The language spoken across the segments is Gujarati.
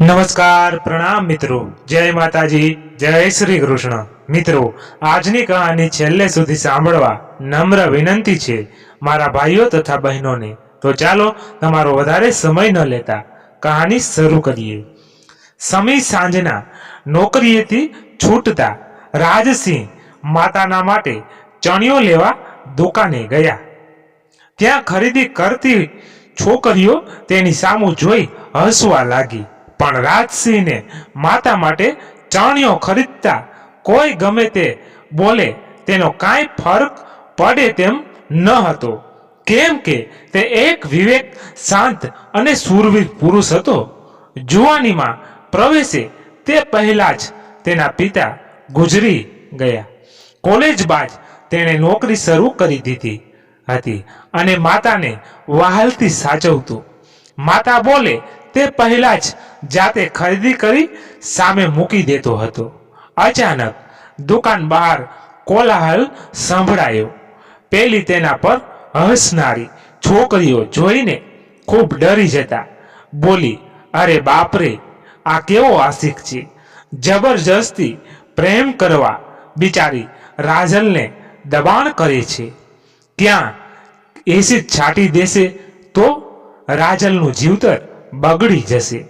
નમસ્કાર, પ્રણામ મિત્રો. જય માતાજી, જય શ્રી કૃષ્ણ. મિત્રો, આજની કહાની છેલ્લે સુધી સાંભળવા નમ્ર વિનંતી છે મારા ભાઈઓ તથા બહેનોને. તો ચાલો તમારો વધારે સમય ન લેતા કહાની શરૂ કરીએ. સમી સાંજના નોકરીએથી છૂટતા રાજસિંહ માતાના માટે ચણિયો લેવા દુકાને ગયા. ત્યાં ખરીદી કરતી છોકરીઓ તેની સામું જોઈ હસવા લાગી. પણ રાજસિંહને માતા માટે ચણિયો ખરીદતા કોઈ ગમે તે બોલે, તેનો કાંઈ ફરક પડે તેમ ન હતો. કેમ કે તે એક વિવેક, શાંત અને સુરવીર પુરુષ હતો. જુવાનીમાં પ્રવેશે તે પહેલા જ તેના પિતા ગુજરી ગયા. કોલેજ બાદ તેણે નોકરી શરૂ કરી દીધી હતી અને માતાને વહાલથી સાચવતું. માતા બોલે, તે પહેલા જ જાતે ખરીદી કરી સામે મૂકી દેતો હતો. અચાનક દુકાન બહાર કોલાહલ સંભળાયો. પેલી તેના પર હસનારી છોકરીઓ જોઈને ખૂબ ડરી જતા. બોલી, અરે બાપરે, આ કેવો આશિક છે? જબરજસ્તી પ્રેમ કરવા બિચારી રાજલને દબાણ કરે છે. ત્યાં એસિડ છાંટી દેશે તો રાજલનું જીવતર બગડી જશે.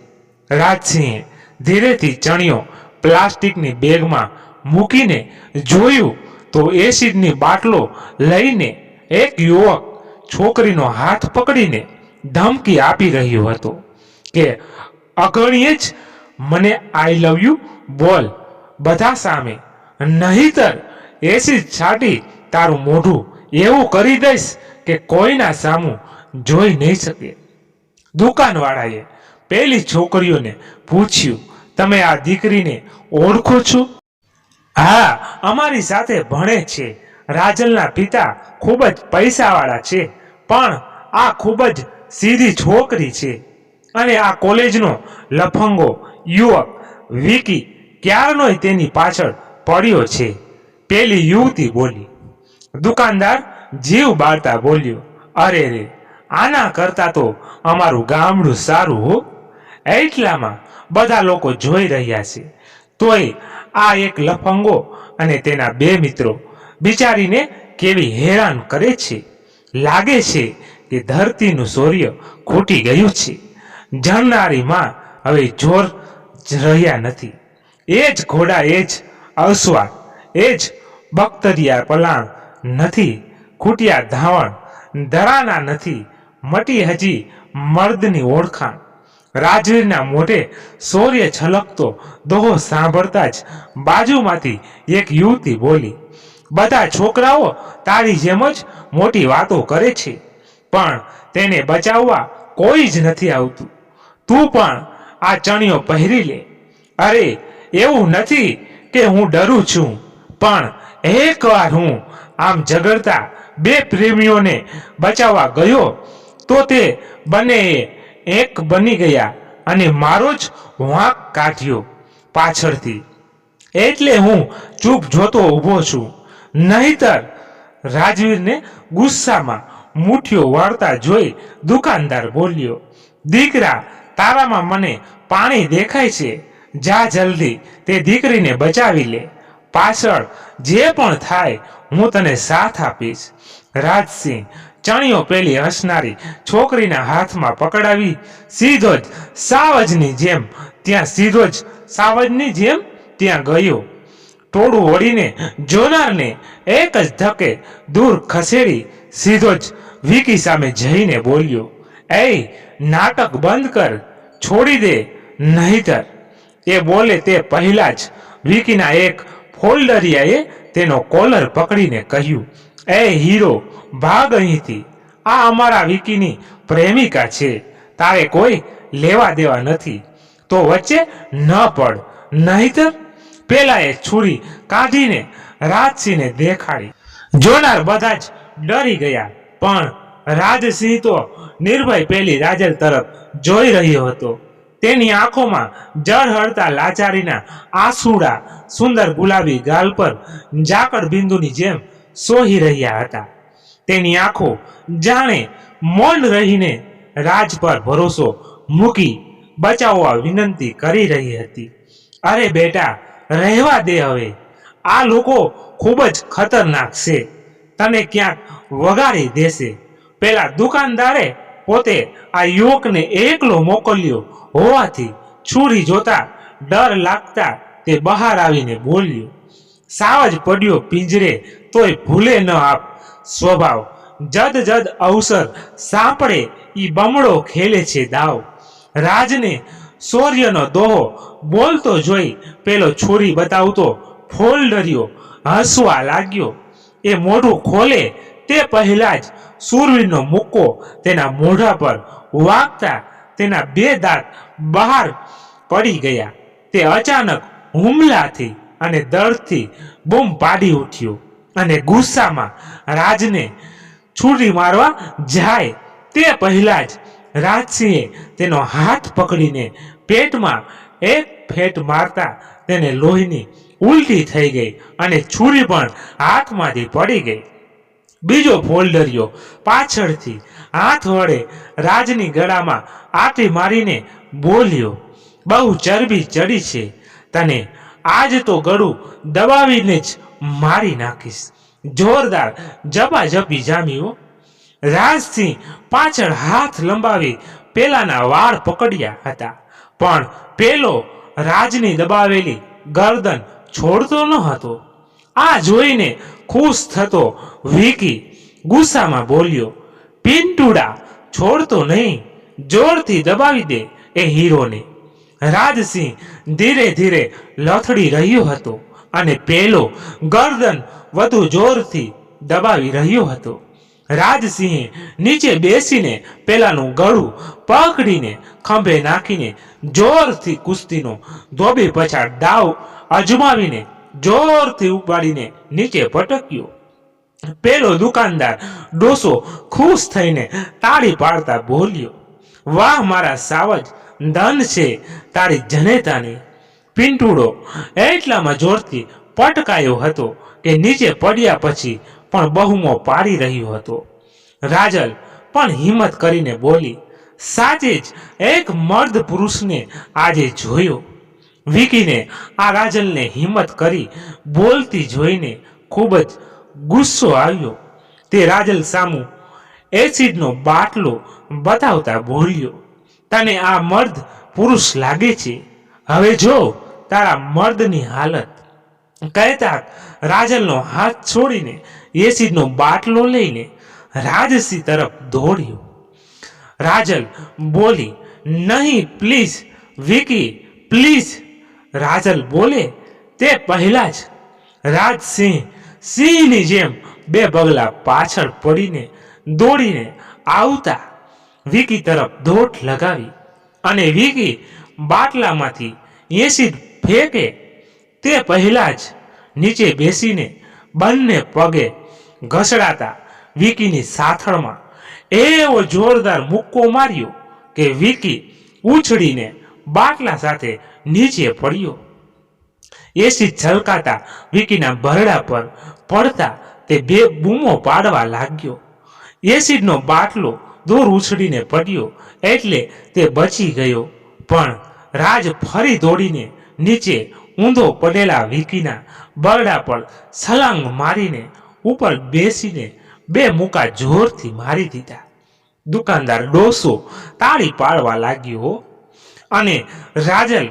રાજસિંહે ધીરેથી ચણિયો પ્લાસ્ટિકની બેગમાં મૂકીને જોયું તો એસિડની બાટલો લઈને એક યુવક છોકરીનો હાથ પકડીને ધમકી આપી રહ્યો હતો કે અગણીએ જ મને આઈ લવ યુ બોલ, બધા સામે. નહીતર એસિડ છાંટી તારું મોઢું એવું કરી દઈશ કે કોઈના સામું જોઈ નહીં શકે. દુકાનવાળાએ પેલી છોકરીઓને પૂછ્યું, તમે આ દીકરીને ઓળખો છો? હા, અમારી સાથે ભણે છે. રાજલના પિતા ખૂબ જ પૈસાવાળા છે, પણ આ ખૂબ જ સીધી છોકરી છે. અને આ કોલેજનો લફંગો યુવક વિકી ક્યારનોય તેની પાછળ પડ્યો છે. પેલી યુવતી બોલી. દુકાનદાર જીવ બાળતા બોલ્યો, અરે રે આના કરતા તો અમારું ગામડું સારું હો. એટલામાં બધા લોકો જોઈ રહ્યા છે. તોય આ એક લફંગો અને તેના બે મિત્રો બિચારીને કેવી હેરાન કરે છે. લાગે છે કે ધરતીનું સૂર્ય ખૂટી ગયું છે. જણનારી માં હવે જોર રહ્યા નથી. એ જ ઘોડા, એ જ અસવા એ જ બખ્તરિયા પલાણ નથી, ખૂટ્યા ધાવણ, ધરાના નથી મટી હજી મર્દની ઓળખાણ. રાજવીરના મોઢે સૌર્ય છલકતો દોહો સાંભળતા જ બાજુમાંથી એક યુવતી બોલી, બધા છોકરાઓ તારી જેમ જ મોટી વાતો કરે છે, પણ તેને બચાવવા કોઈ જ નથી આવતું. તું પણ આ ચણિયો પહેરી લે. અરે, એવું નથી કે હું ડરું છું, પણ એકવાર હું આમ ઝઘડતા બે પ્રેમીઓને બચાવવા ગયો તો તે બંને એક બની ગયા અને મારો જ વાંક કાઢ્યો પાછળથી. એટલે હું ચૂપ જોતો ઊભો છું. નહીતર રાજવીરને ગુસ્સામાં મુઠ્ઠીઓ વાળતા જોઈ દુકાનદાર બોલ્યો, દીકરા, તારામાં મને પાણી દેખાય છે. જા જલ્દી, તે દીકરીને બચાવી લે. પાછળ જે પણ થાય હું તને સાથ આપીશ. રાજસિંહ ચણિયો પેલી હસનારી છોકરીના હાથમાં પકડાવી, સીધો જ સાવજની જેમ, ત્યાં સીધો જ સાવજની જેમ ત્યાં ગયો. ટોળું વળીને જોનારને એક જ ધકે દૂર ખસેડી, સીધો જ વિકી સામે જઈને બોલ્યો એ નાટક બંધ કર, છોડી દે, નહીતર. એ બોલે તે પહેલા જ વિકીના એક ફોલ્ડરિયાએ તેનો કોલર પકડીને કહ્યું એ હીરો, ભાગ અહીંથી. આ અમારા વિકીની પ્રેમિકા છે. તારે કોઈ લેવા દેવા નથી. તો વચ્ચે ન પડ, નહીતર પેલાએ છુરી કાઢીને રાજસિંહને દેખાડી. જોનાર બધા જ ડરી ગયા, પણ રાજસિંહ તો નિર્ભય પેલી રાજલ તરફ જોઈ રહ્યો હતો. તેની આંખોમાં જળ હળતા લાચારીના આસુડા સુંદર ગુલાબી ગાલ પર ઝાકળ બિંદુની જેમ સોહી રહ્યા હતા. તેની આંખો જાણે મૌન રહીને રાજ પર ભરોસો મૂકી બચાવવા વિનંતી કરી રહી હતી. અરે બેટા, રહેવા દે હવે. આ લોકો ખૂબ જ ખતરનાક છે. તને ક્યાંક વગાડી દેશે. પેલા દુકાનદારે પોતે આ યુવકને એકલો મોકલ્યો હોવાથી છુરી જોતા ડર લાગતા તે બહાર આવીને બોલ્યો. સાવજ પડ્યો પિંજરે તોય ભૂલે ન આપ. સ્વભાવ. જદ જદ અવસર સાંપડે, ઈ બમડો ખેલે છે દાવ. રાજને શૌર્યનો દોહો, બોલતો જોઈ પેલો છોરી બતાવતો, ફોલ ડર્યો, હસવા લાગ્યો. એ મોઢું ખોલે, તે પહેલા જ સુરવીરનો મુક્કો તેના મોઢા પર વાગતા તેના બે દાંત બહાર પડી ગયા. તે અચાનક હુમલાથી અને દર્દથી બૂમ પાડી ઉઠ્યો. અને ગુસ્સામાં રાજને છૂરી મારવા જાય તે પહેલા જ રાજસિંહે તેનો હાથ પકડીને પેટમાં એક ફેટ મારતા તેને લોહીની ઉલટી થઈ ગઈ અને છુરી પણ હાથમાંથી પડી ગઈ. બીજો ફોલ્ડરિયો પાછળથી હાથ વડે રાજની ગળામાં આટી મારીને બોલ્યો, બહુ ચરબી ચડી છે. તને આજ તો ગળું દબાવીને જ મારી નાખીશ. જોરદાર જપાજપી જામ્યો રાજસિંહ પાછળ હાથ લંબાવી પેલાના વાળ પકડ્યા હતા. પણ પેલો રાજની દબાવેલી ગરદન છોડતો ન હતો. આ જોઈને ખુશ થતો વિકી ગુસ્સામાં બોલ્યો, પિન્ટુડા, છોડતો નહીં. જોરથી દબાવી દે એ હીરોને. રાજસિંહ ધીરે ધીરે લથડી રહ્યો હતો. અને પેલો ગરદન વધુ જોરથી દબાવી રહ્યો હતો. રાજસિંહે નીચે બેસીને પેલાનું ગળું પકડીને ખંભે નાખીને જોરથી કુસ્તીનો ધોબી પછાડ દાવ અજમાવીને જોરથી ઉપાડીને નીચે પટક્યો પેલો દુકાનદાર ડોસો ખુશ થઈને તાળી પાડતા બોલ્યો, વાહ, મારા સાવજ, ધન છે તારી જનેતાની. પિંટુડો એટલામાં જોરથી પટકાયો હતો કે નીચે પડ્યા પછી પણ બહુમો પાડી રહ્યો હતો. રાજલ પણ હિંમત કરીને બોલી, સાચે જ એક મર્દ પુરુષને આજે જોયો. વિકીને આ રાજલને હિંમત કરી બોલતી જોઈને ખૂબ જ ગુસ્સો આવ્યો. તે રાજલ સામું એસિડનો બાટલો બતાવતા બોલ્યો, તને આ મર્દ પુરુષ લાગે છે? હવે જો તારા મર્દની હાલત. કહેતા રાજલનો હાથ છોડીને એસિડનો બાટલો લઈને રાજસી તરફ દોડ્યો. રાજલ બોલી, નહીં, પ્લીઝ, વિકી, પ્લીઝ. રાજલ બોલે, તે પહેલા જ. રાજસિંહ સિંહની જેમ બે બગલા પાછળ પડીને દોડીને આવતા વિકી તરફ દોટ લગાવી અને વિકી બાટલામાંથી એસિડ ફેંકે તે પહેલા જ નીચે બેસીને બંને પગે ઘસડાતા વિકીની સાથળમાં એવો જોરદાર મુક્કો માર્યો કે વિકી ઉછળીને બાટલા સાથે નીચે પડ્યો. એસી છલકાતા વિકીના ભરડા પર પડતા તે બે બૂમો પાડવા લાગ્યો. એસિડનો બાટલો દૂર ઉછળીને પડ્યો એટલે તે બચી ગયો. પણ રાજ ફરી દોડીને નીચે ઊંધો પડેલા વિકીના બરડા પર છલાંગ મારીને ઉપર બેસીને બે મુકા જોરથી મારી દીધા. દુકાનદાર ડોસો તાળી પાડવા લાગ્યો અને રાજલ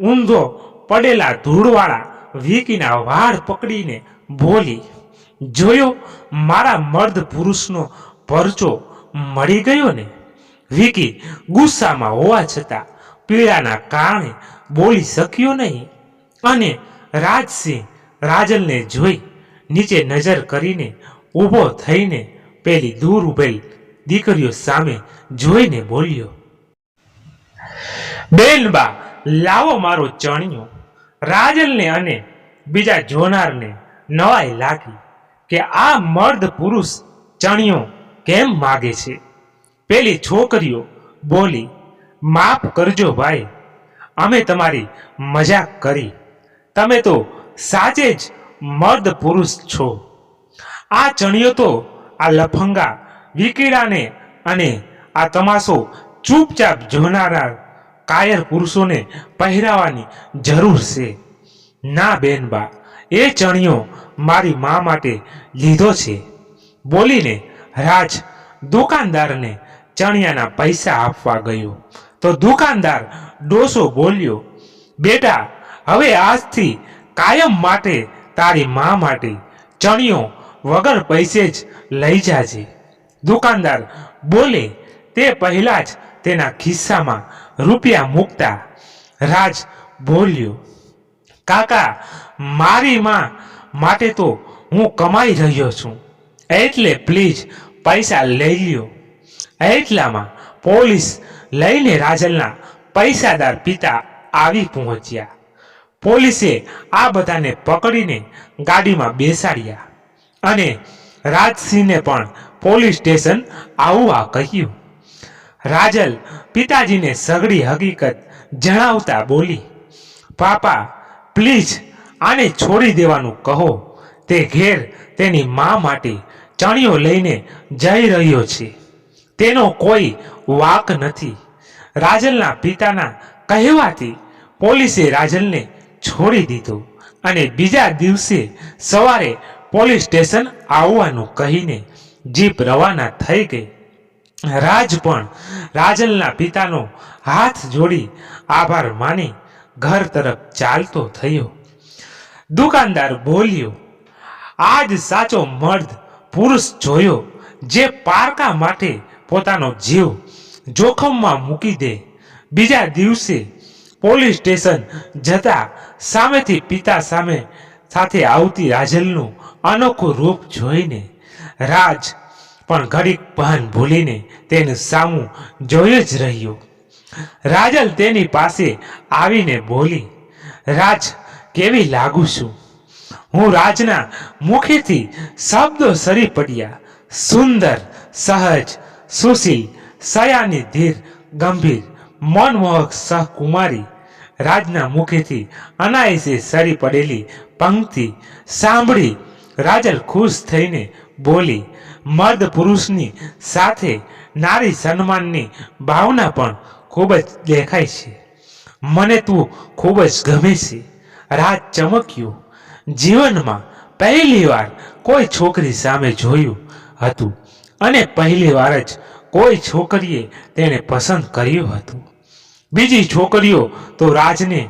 ઊંધો પડેલા ધૂળવાળા વિકીના વાળ પકડીને બોલી, જોયો, મારા મર્દ પુરુષનો પરચો મળી ગયો ને? વિકી ગુસ્સામાં હોવા છતાં પીડાના કારણે બોલી શક્યો નહીં. અને રાજસિંહ રાજલને જોઈ નીચે નજર કરીને ઊભો થઈને પેલી દૂર ઉભેલ દીકરીઓ સામે જોઈને બોલ્યો, બેનબા, લાવો મારો ચણિયો. રાજલને અને બીજા જોનારને નવાઈ લાગી કે આ મર્દ પુરુષ ચણિયો કેમ માગે છે? પેલી છોકરીઓ બોલી માફ કરજો ભાઈ. અમે તમારી મજાક કરી. તમે તો સાચે જ મર્દ પુરુષ છો. આ ચણિયો તો આ લફંગા, વિકીડાને અને આ તમાશો ચૂપચાપ જોનારા કાયર પુરુષોને પહેરાવાની જરૂર છે. ના બેનબા એ ચણિયો મારી મા માટે લીધો છે. બોલીને રાજ દુકાનદારને ચણિયાના પૈસા આપવા ગયો. તો દુકાનદાર ડોસો બોલ્યો, બેટા, હવે આજથી કાયમ માટે તારી મા માટે ચણિયો વગર પૈસે જ લઈ જાજે. દુકાનદાર બોલે, તે પહેલા જ તેના ખિસ્સામાં રૂપિયા મૂકતા. રાજ બોલ્યો, કાકા, મારી માં માટે તો હું કમાઈ રહ્યો છું. એટલે પ્લીઝ પૈસા લઈ લ્યો. એટલામાં પોલીસ લઈને રાજલના પૈસાદાર પિતા આવી પહોંચ્યા. પોલીસે આ બધાને પકડીને ગાડીમાં બેસાડ્યા અને રાજસિંહને પણ પોલીસ સ્ટેશન આવવા કહ્યું. રાજલ પિતાજીને સઘળી હકીકત જણાવતા બોલી, પાપા, પ્લીઝ આને છોડી દેવાનું કહો. તે ઘેર તેની મા માટે ચણિયો લઈને જઈ રહ્યો છે. તેનો કોઈ વાક નથી. રાજલના પિતાના કહેવાથી પોલીસે રાજલને છોડી દીધો અને બીજા દિવસે સવારે પોલીસ સ્ટેશન આવવાનું કહીને જીપ રવાના થઈ ગઈ. રાજ પણ રાજલના પિતાનો હાથ જોડી આભાર માની ઘર તરફ ચાલતો થયો. દુકાનદાર બોલ્યો, આજ સાચો મર્દ પુરુષ જોયો જે પારકા માટે પોતાનો જીવ જોખમમાં મૂકી દે. બીજા દિવસે પોલીસ સ્ટેશન જતા સામેથી પિતા સામે સાથે આવતી રાજલનું અનોખું રૂપ જોઈને રાજ પણ ઘડીક ભાન ભૂલીને તેનું સામું જોઈ જ રહ્યું. રાજલ તેની પાસે આવીને બોલી, રાજ, કેવી લાગુ છું? હું રાજના મુખેથી શબ્દો સરી પડ્યા. સુંદર, સહજ, સુશીલ સયાની ધીર, ગંભીર, મનમોહક સહકુમારી, રાજના મુખેથી અનાયસે સરી પડેલી પંક્તિ સાંભળી રાજલ ખુશ થઈને બોલી, મર્દ પુરુષની સાથે નારી સન્માનની ભાવના પણ ખૂબ જ દેખાય છે. મને તું ખૂબ જ ગમે છે. રાજ ચમક્યું. જીવનમાં પહેલી વાર કોઈ છોકરી સામે જોયું હતું અને પહેલી વાર જ કોઈ છોકરીએ તેણે પસંદ કર્યું હતું. બીજી છોકરીઓ તો રાજને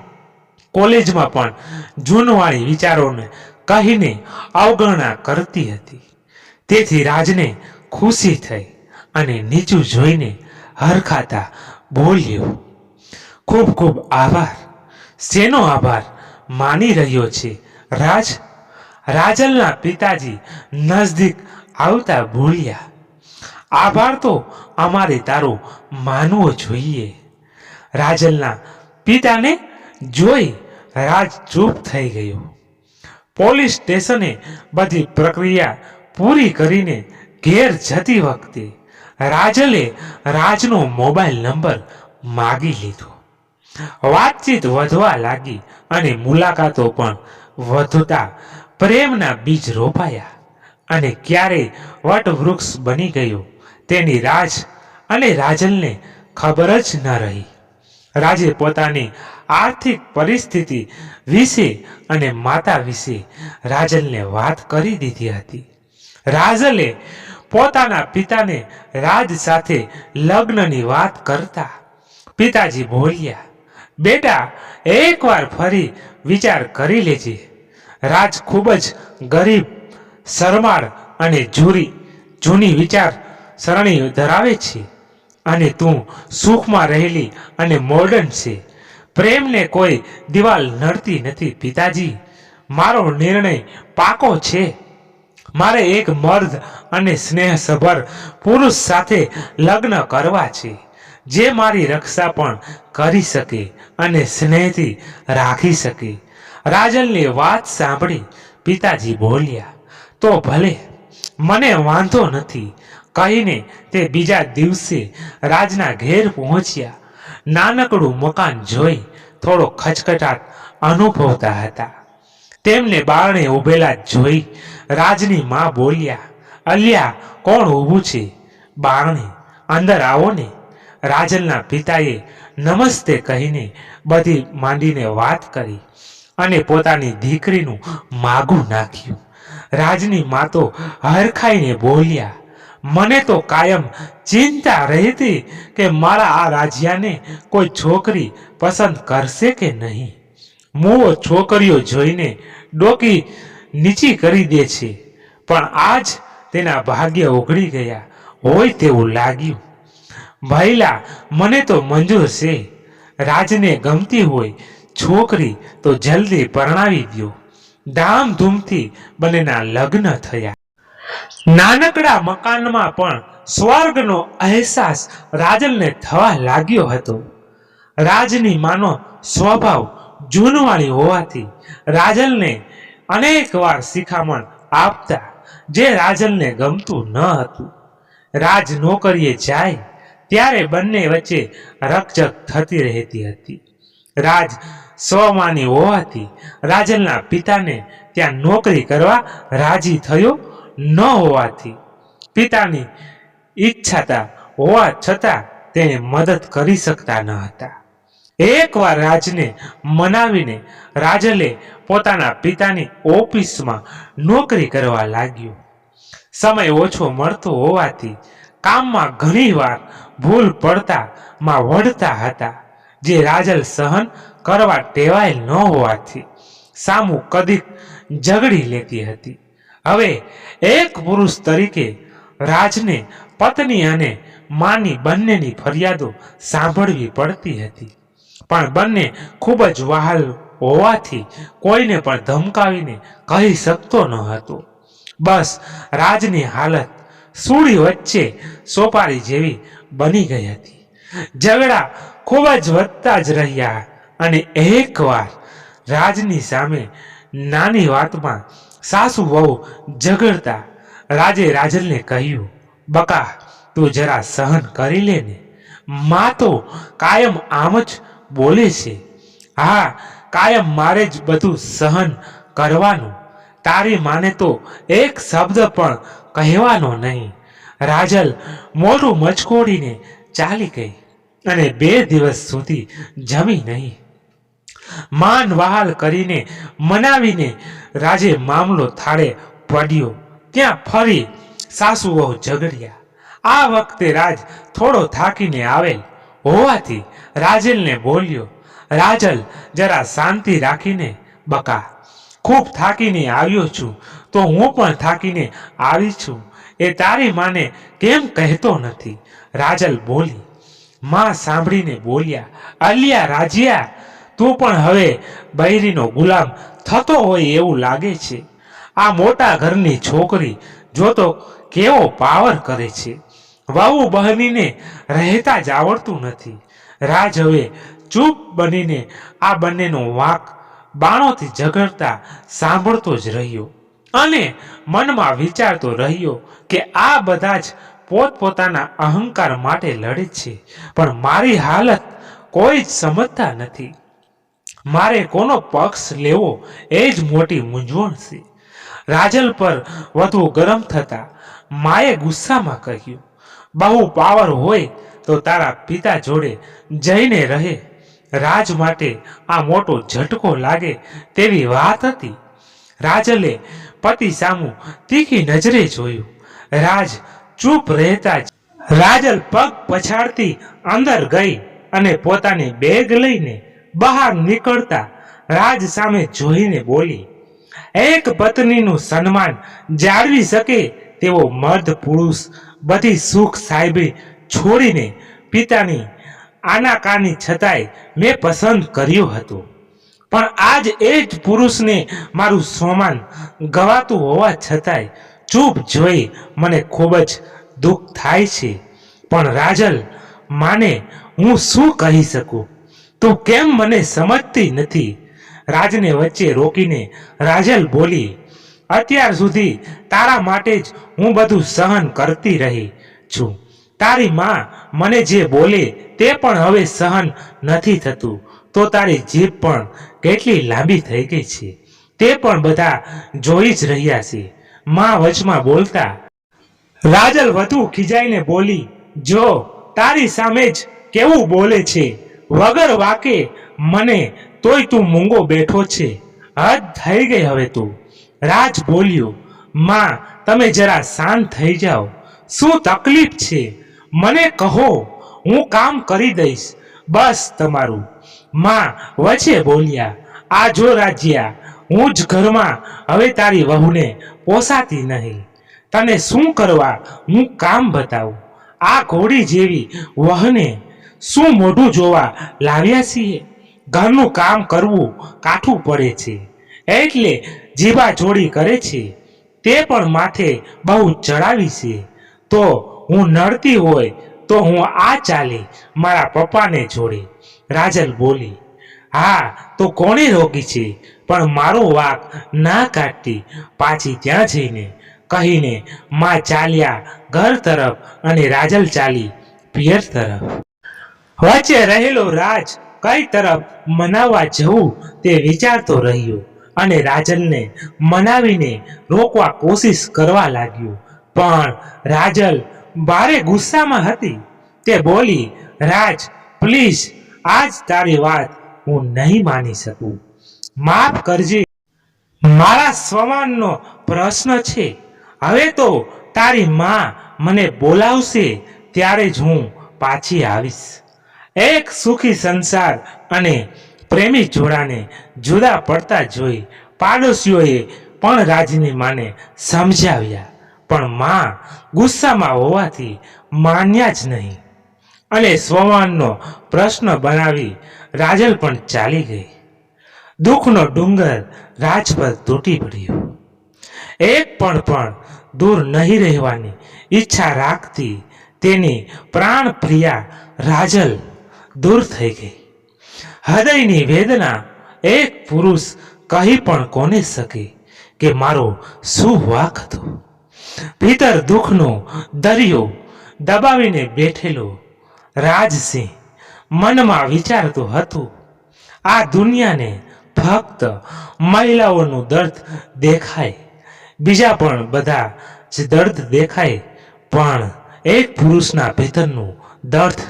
કોલેજમાં પણ જૂનવાળી વિચારોને કહીને અવગણના કરતી હતી. તેથી રાજને ખુશી થઈ અને નીચું જોઈને હરખાતા બોલ્યો, ખૂબ ખૂબ આભાર. શેનો આભાર? માની રહ્યો છે, રાજ? રાજલના પિતાજી નજદીક આવતા બોલ્યા આભાર તો અમારે તારો માનવો જોઈએ. રાજલના પિતાને જોઈ રાજ ચૂપ થઈ ગયો. પોલીસ સ્ટેશને બધી પ્રક્રિયા પૂરી કરીને ઘેર જતી વખતે રાજલે રાજનો મોબાઈલ નંબર માગી લીધો. વાતચીત વધવા લાગી અને મુલાકાતો પણ વધતા પ્રેમના બીજ રોપાયા અને ક્યારે વટવૃક્ષ બની ગયો તેની રાજ અને રાજલને ખબર જ ન રહી. રાજે પોતાની આર્થિક પરિસ્થિતિ વિશે અને માતા વિશે રાજલને વાત કરી દીધી હતી. રાજલે પોતાના પિતાને રાજ સાથે લગ્નની વાત કરતા પિતાજી બોલ્યા, બેટા, એકવાર ફરી વિચાર કરી લેજે. રાજ ખૂબ જ ગરીબ, શરમાળ અને જૂરી, જૂની વિચાર સરણી ધરાવે છે અને તું સુખમાં રહેલી અને મોર્ડન છે. પ્રેમને કોઈ દિવાલ નડતી નથી પિતાજી. મારો નિર્ણય પાકો છે. મારે એક મર્દ અને સ્નેહસભર પુરુષ સાથે લગ્ન કરવા છે, જે મારી રક્ષા પણ કરી શકે અને સ્નેહથી રાખી શકે. રાજલની વાત સાંભળી પિતાજી બોલ્યા, તો ભલે, મને વાંધો નથી કહીને તે બીજા દિવસે રાજના ઘેર પહોંચ્યા. નાનકડું મકાન જોઈ થોડો ખચખટાટ અનુભવતા હતા. તેમને બારણે ઉભેલા જોઈ રાજની માં બોલ્યા, અલ્યા, કોણ ઊભું છે? બારણે, અંદર આવો ને. રાજલના પિતાએ નમસ્તે કહીને બધી માંડીને વાત કરી અને પોતાની દીકરીનું માગું નાખ્યું. રાજની મા તો હરખાઈને બોલ્યા મને તો કાયમ ચિંતા રહેતી કે મારા આ રાજ્યાને કોઈ છોકરી પસંદ કરશે કે નહીં. મૂળ છોકરીઓ જોઈને ડોકી નીચી કરી દે છે, પણ આજ તેના ભાગ્ય ઓગળી ગયા હોય તેવું લાગ્યું. ભાઈલા, મને તો મંજૂર છે. રાજને ગમતી હોય છોકરી તો જલ્દી પરણાવી દો ધામધૂમથી બંનેના લગ્ન થયા. નાનકડા મકાનમાં પણ સ્વર્ગનો અહેસાસ રાજલને થવા લાગ્યો હતો. રાજની માનો સ્વભાવ જૂનવાળી હોવાથી રાજલને અનેક શિખામણ આપતા જે રાજલને ગમતું ન હતું. રાજ નોકરીએ જાય ત્યારે બંને વચ્ચે રકજક થતી રહેતી હતી. રાજ સ્વમાની હોવાથી રાજલના પિતાને ત્યાં નોકરી કરવા રાજી થયો ન હોવાથી પિતાની ઈચ્છાતા હોવા છતાં તેને મદદ કરી શકતા ન હતા. એકવાર રાજને મનાવીને રાજલે પોતાના પિતાની ઓફિસમાં નોકરી કરવા લાગ્યો. સમય ઓછો મળતો હોવાથી કામમાં ઘણીવાર ભૂલ પડતા માં વળતા હતા, જે રાજલ સહન કરવા ટેવાયેલ ન હોવાથી સામું કદીક ઝઘડી લેતી હતી. હવે એક પુરુષ તરીકે રાજને, પત્ની અને માની બંનેની ફરિયાદો સાંભળવી પડતી હતી. પણ બંને ખૂબ જ વહાલ હોવાથી કોઈને પણ ધમકાવીને કહી શકતો ન હતો. બસ રાજની હાલત સૂળી વચ્ચે સોપારી જેવી બની ગઈ હતી. ઝઘડા ખૂબ જ વધતા જ રહ્યા અને એકવાર રાજની સામે નાની વાતમાં સાસુ વહુ ઝઘડતા રાજે રાજલને કહ્યું, બકા, તું જરા સહન કરી લે ને. માં તો કાયમ આમ જ બોલે છે. હા, કાયમ મારે જ બધું સહન કરવાનું. તારી માને તો એક શબ્દ પણ કહેવાનો નહીં. રાજલ મોઢું મચકોડીને ચાલી ગઈ અને બે દિવસ સુધી જમી નહીં. માન વહાલ કરીને મનાવીને રાજે મામલો થાળે પડ્યો. ત્યાં ફરી સાસુ વહુ ઝઘડ્યા. આ વખતે રાજ થોડો થાકીને આવેલ. હોવાથી રાજલને બોલ્યો, રાજલ, જરા શાંતિ રાખીને બકા. ખૂબ થાકીને આવ્યો છું, તો હું પણ થાકીને આવી છું. એ તારી માને કેમ કહેતો નથી? રાજલ બોલી. માં સાંભળીને બોલ્યા, અલિયા રાજ્યા તું પણ હવે બૈરીનો ગુલામ થતો હોય એવું લાગે છે. આ મોટા ઘરની છોકરી જોતો કેવો પાવર કરે છે. વહુ બહેનીને રહેતા જ આવડતું નથી. રાજ હવે ચૂપ બનીને આ બંનેનો વાંક બાણોથી ઝઘડતા સાંભળતો જ રહ્યો અને મનમાં વિચારતો રહ્યો કે આ બધા જ પોતપોતાના અહંકાર માટે લડે છે. પણ મારી હાલત કોઈ જ સમજતા નથી. મારે કોનો પક્ષ લેવો એ જ મોટી મૂંઝવણ છે. રાજલ પર વધુ ગરમ થતા માએ ગુસ્સામાં કહ્યું, બહુ પાવર હોય તો તારા પિતા જોડે જઈને રહે. રાજ માટે આ મોટો ઝટકો લાગે તેવી વાત હતી. રાજલે પતિ સામું તીખી નજરે જોયું. રાજ ચૂપ રહેતા જ રાજલ પગ પછાડતી અંદર ગઈ અને પોતાની બેગ લઈને બહાર નીકળતા રાજ સામે જોઈને બોલી, એક પત્નીનું સન્માન જાળવી શકે તેવો મર્દ પુરુષ બધી સુખ સાહેબે છોડીને પિતાની આનાકાની છતાંય મેં પસંદ કર્યું હતું. પણ આજ એ જ પુરુષને મારું સોમાન ગવાતું હોવા છતાંય ચૂપ જોઈ મને ખૂબ જ દુઃખ થાય છે. પણ રાજલ, માને હું શું કહી શકું? તું કેમ મને સમજતી નથી? રાજને વચ્ચે રોકીને રાજલ બોલી, અત્યાર સુધી તારા માટે જ હું બધું સહન કરતી રહી છું. તારી માં મને જે બોલે તે પણ હવે સહન નથી થતું. તો તારી જીભ પણ કેટલી લાંબી થઈ ગઈ છે. તે પણ બધા જોઈ જ રહ્યા છે. માં વચમાં બોલતા, રાજલ વધુ ખીજાઈને બોલી, જો તારી સામે જ કેવું બોલે છે વગર વાકે મને તોય તું મૂંગો બેઠો છે. હદ થઈ ગઈ હવે તું. રાજ બોલ્યો, માં, તમે જરા શાંત થઈ જાઓ. શું તકલીફ છે? મને કહો, હું કામ કરી દઈશ. બસ તમારું. માં, વચ્ચે બોલ્યા, આ જો રાજ્યા, હું જ ઘરમાં હવે તારી વહુને પોસાતી નહીં. તને શું કરવા હું કામ બતાવું? આ ઘોડી જેવી વહને શું મોઢું જોવા લાવ્યા છીએ? ઘરનું કામ કરવું કાઠું પડે છે. એટલે જીભા જોડી કરે છે. તે પણ માથે બહુ ચડાવી છે. તો હું નડતી હોય તો હું આ ચાલી, મારા પપ્પાને જોડે. રાજલ બોલી, હા, તો કોણે રોકી છે? પણ મારો વાક ના કાઢતી. પાછી ત્યાં જઈને કહીને માં ચાલ્યા ઘર તરફ અને રાજલ ચાલી પિયર તરફ. વચ્ચે રહેલો રાજ કઈ તરફ મનાવવા જવું તે વિચારતો રહ્યો અને રાજલને મનાવીને રોકવા કોશિશ કરવા લાગ્યો. પણ રાજલ ભારે ગુસ્સામાં હતી. તે બોલી, રાજ પ્લીઝ આજ તારી વાત હું નહીં માની શકું. માફ કરજે. મારા સ્વમાનનો પ્રશ્ન છે. હવે તો તારી માં મને બોલાવશે ત્યારે જ હું પાછી આવીશ. એક સુખી સંસાર અને પ્રેમી જોડાને જુદા પડતા જોઈ પાડોશીઓએ પણ રાજની માને સમજાવ્યા. પણ માં ગુસ્સામાં હોવાથી માન્યા જ નહીં. અને સ્વમાનનો પ્રશ્ન બનાવી રાજલ પણ ચાલી ગઈ. દુઃખનો ડુંગર રાજ પર તૂટી પડ્યો. એક પણ પણ દૂર નહીં રહેવાની ઈચ્છા રાખતી તેની પ્રાણ પ્રિયા રાજલ દૂર થઈ ગઈ. હૃદયની વેદના એક પુરુષ કહી પણ કોને શકી કે મારો શું વાક હતો? ભીતર દુઃખનો દરિયો દબાવીને બેઠેલો રાજસિંહ મનમાં વિચારતું હતું, આ દુનિયાને ફક્ત મહિલાઓનું દર્દ દેખાય, બીજા પણ બધા જ દર્દ દેખાય, પણ એક પુરુષના ભીતરનું દર્દ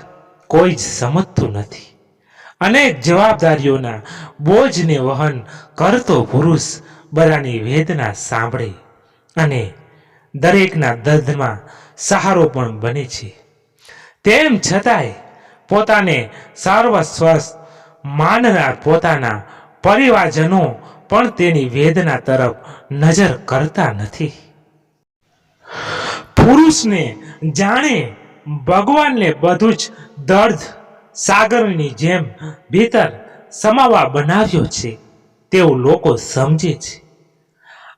કોઈ જ સમજતું નથી. અનેક જવાબદારીઓના બોજને વહન કરતો પુરુષ બધાની વેદના સાંભળે અને દરેકના દર્દમાં સહારો પણ બને છે. તેમ છતાંય પોતાને સર્વસ્વસ્થ માનનાર પોતાના પરિવારજનો પણ તેની વેદના તરફ નજર કરતા નથી. પુરુષને જાણે ભગવાનને બધું જ દર્દ સાગરની જેમ ભીતર સમાવા બનાવ્યો છે. તેવું લોકો સમજે છે.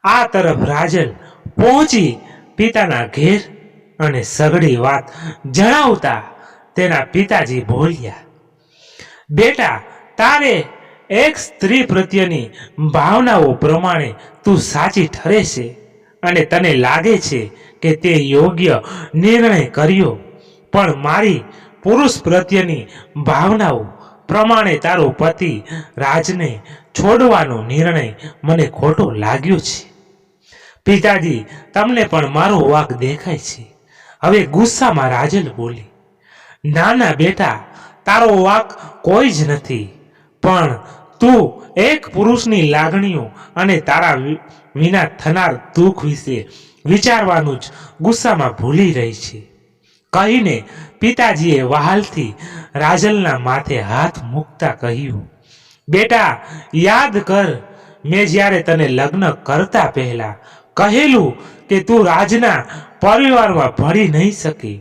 આ તરફ રાજલ પહોંચી પિતાના ઘેર અને સઘળી વાત જણાવતા તેના પિતાજી બોલ્યા, બેટા, તારે એક સ્ત્રી પ્રત્યેની ભાવનાઓ પ્રમાણે તું સાચી ઠરે છે અને તને લાગે છે કે તે યોગ્ય નિર્ણય કર્યો. પણ મારી પુરુષ પ્રત્યેની ભાવનાઓ પ્રમાણે તારો પતિ રાજને છોડવાનો નિર્ણય મને ખોટો લાગ્યો છે. પિતાજી, તમને પણ મારો વાક દેખાય છે. હવે ગુસ્સામાં રાજલ બોલી, નાના બેટા, તારો વાક કોઈ જ નથી, પણ તું એક પુરુષની લાગણીઓ અને તારા વિના થનાર દુઃખ વિશે વિચારવાનું જ ગુસ્સામાં ભૂલી રહી છે. કહીને પિતાજીએ વહાલથી રાજલના માથે હાથ મૂકતા કહ્યું, બેટા, યાદ કર, મેં જ્યારે તને લગ્ન કરતા પહેલા કહેલું કે તું રાજના પરિવારમાં ભળી નહીં શકી,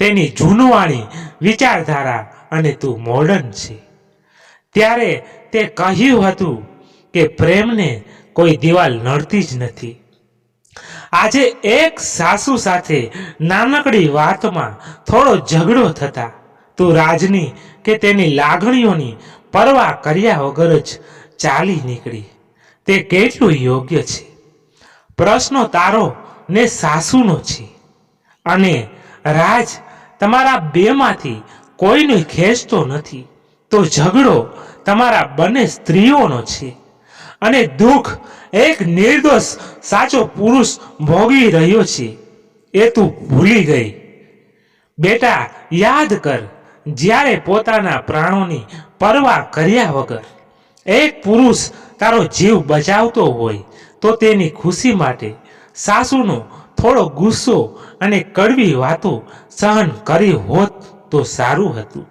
તેની જૂનવાણી, વિચારધારા અને તું મોડર્ન છે. ત્યારે તે કહ્યું હતું કે પ્રેમને કોઈ દિવાલ નડતી જ નથી. આજે એક સાસુ સાથે નાનકડી વાતમાં થોડો ઝઘડો થતા. તું રાજની કે તેની લાગણીઓની પરવા કર્યા વગર જ ચાલી નીકળી. તે કેટલું યોગ્ય છે. પ્રશ્નો તારો ને સાસુનો છે. અને રાજ તમારા બેમાંથી કોઈને ખેંચતો નથી. તો ઝઘડો તમારા બંને સ્ત્રીઓનો છે. અને દુઃખ એક નિર્દોષ, સાચો પુરુષ ભોગવી રહ્યો છે. એ તું ભૂલી ગઈ. બેટા, યાદ કર, જ્યારે પોતાના પ્રાણોની પરવા કર્યા વગર એક પુરુષ તારો જીવ બચાવતો હોય, તો તેની ખુશી માટે સાસુનો થોડો ગુસ્સો અને કડવી વાતો સહન કરી હોત તો સારું હતું.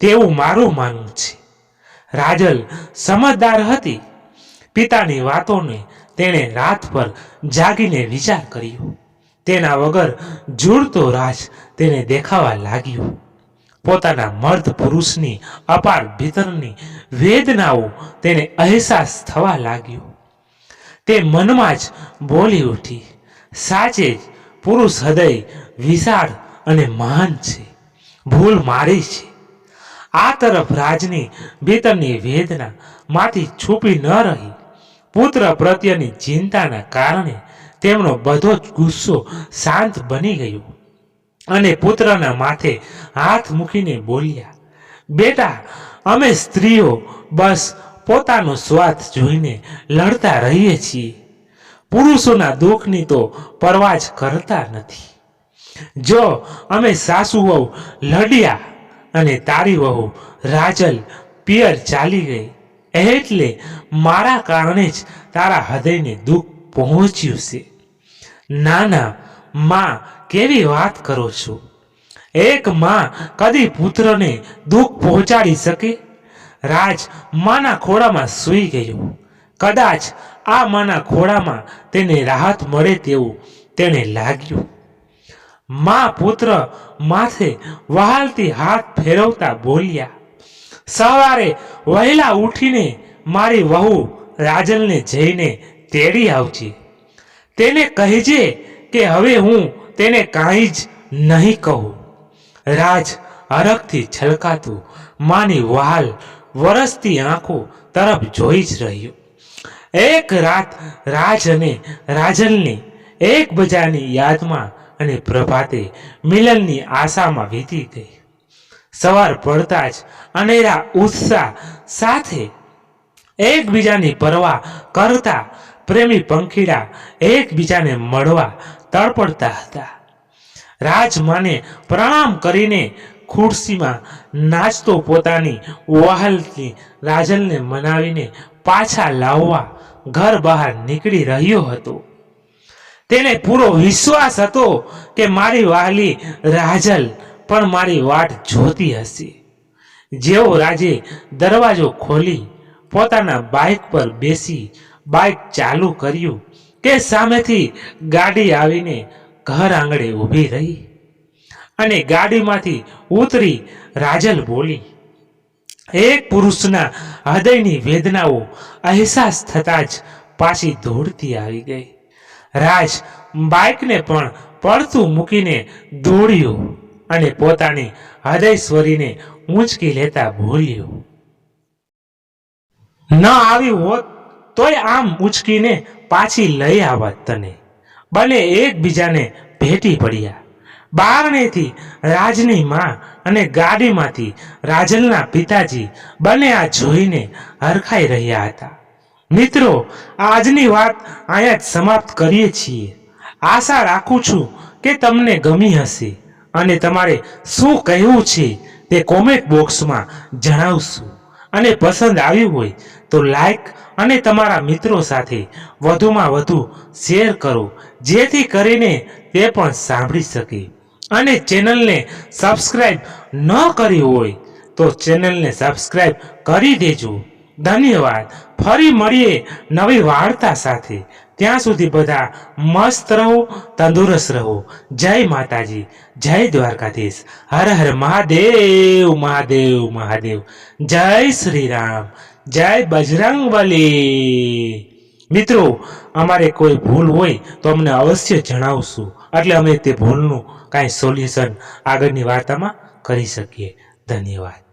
તેવું મારું માનવું છે. રાજલ સમજદાર હતી. પિતાની વાતોને તેણે રાત પર જાગીને વિચાર કર્યો. તેના વગર જુડતો રાજ તેને દેખાવા લાગ્યો. પોતાના મર્દ પુરુષની અપાર ભીતરની વેદનાઓ તેને અહેસાસ થવા લાગ્યો. તે મનમાં જ બોલી ઉઠી, સાચે જ પુરુષ હૃદય વિશાળ અને મહાન છે. ભૂલ મારી છે. આ તરફ રાજની ભીતરની વેદના માંથી છુપી ન રહી. પુત્ર પ્રત્યેની ચિંતાના કારણે તેમનો બધો જ ગુસ્સો શાંત બની ગયો. અને પુત્રના માથે હાથ મૂકીને બોલ્યા, બેટા, અમે સ્ત્રીઓ બસ પોતાનો સ્વાર્થ જોઈને લડતા રહીએ છીએ. પુરુષોના દુઃખની તો પરવા જ કરતા નથી. જો અમે સાસુ વહુ લડ્યા અને તારી વહુ રાજલ પિયર ચાલી ગઈ એટલે મારા કારણે જ તારા હૃદયને દુઃખ પહોંચ્યું છે. ના ના માં, કેવી વાત કરો છો? એક માં કદી પુત્રને દુઃખ પહોંચાડી શકે? રાજ માના ખોળામાં સૂઈ ગયો. કદાચ આ માના ખોળામાં તેને રાહત મળે તેવું તેને લાગ્યું. માં પુત્ર માથે વહાલથી હાથ ફેરવતા બોલ્યા સવારે વહેલા ઉઠીને મારી વહુ રાજલને જઈને તેડી આવજે. તેને કહેજે કે હવે હું તેને કાંઈ જ નહીં કહું. રાજ હરખથી છલકાતું માની વહાલ વરસતી આંખો તરફ જોઈ જ રહ્યો. એક રાત રાજ અને રાજલની એકબીજાની યાદમાં અને પ્રભાતે મિલનની આશામાં વીતી ગઈ. સવાર પડતા જ અનેરા ઉત્સાહ સાથે એકબીજાની પરવા કરતા પ્રેમી પંખીડા એકબીજાને મળવા તડપડતા હતા. રાજમાને પ્રણામ કરીને ખુરશીમાં નાચતો પોતાની વહાલની રાજલને મનાવીને પાછા લાવવા ઘર બહાર નીકળી રહ્યો હતો. તેને પૂરો વિશ્વાસ હતો કે મારી વહાલી રાજલ પણ મારી વાટ જોતી હશે. જેવો રાજે દરવાજો ખોલી, પોતાના બાઇક પર બેસી બાઇક ચાલુ કર્યું કે સામેથી ગાડી આવીને ઘર આંગણે ઊભી રહી અને ગાડીમાંથી ઉતરી રાજલ બોલી, એક પુરુષના હૃદયની વેદનાઓ અહેસાસ થતા જ પાછી દોડતી આવી ગઈ. રાજ બાઇકને પણ પડતું મૂકીને દોડ્યો. અને પોતાની હૃદયશ્વરીને ઊંચકી લેતા ભૂલ્યું ન આવી હોત તોય આમ ઉચકીને પાછી લઈ આવત તને. બંને એકબીજાને ભેટી પડ્યા. બારણેથી રાજની માં અને ગાડીમાંથી રાજલના પિતાજી બંને આ જોઈને હરખાઈ રહ્યા હતા. મિત્રો, આજની વાત અહીંયા જ સમાપ્ત કરીએ છીએ. આશા રાખું છું કે તમને ગમી હશે. અને તમારે શું કહેવું છે તે કોમેન્ટ બોક્સમાં જણાવશું. અને પસંદ આવ્યું હોય તો લાઈક અને તમારા મિત્રો સાથે વધુમાં વધુ શેર કરો, જેથી કરીને તે પણ સાંભળી શકે. અને ચેનલને સબસ્ક્રાઈબ ન કરી હોય તો ચેનલને સબસ્ક્રાઈબ કરી દેજો. ધન્યવાદ. ફરી મળીએ નવી વાર્તા સાથે. ત્યાં સુધી બધા મસ્ત રહો, તંદુરસ્ત રહો. જય માતાજી, જય દ્વારકાધીશ. હર હર મહાદેવ મહાદેવ મહાદેવ. જય શ્રી રામ જય બજરંગ બલી મિત્રો, અમારે કોઈ ભૂલ હોય તો અમને અવશ્ય જણાવશું. એટલે અમે તે ભૂલનું કાંઈ સોલ્યુશન આગળની વાર્તામાં કરી શકીએ. ધન્યવાદ.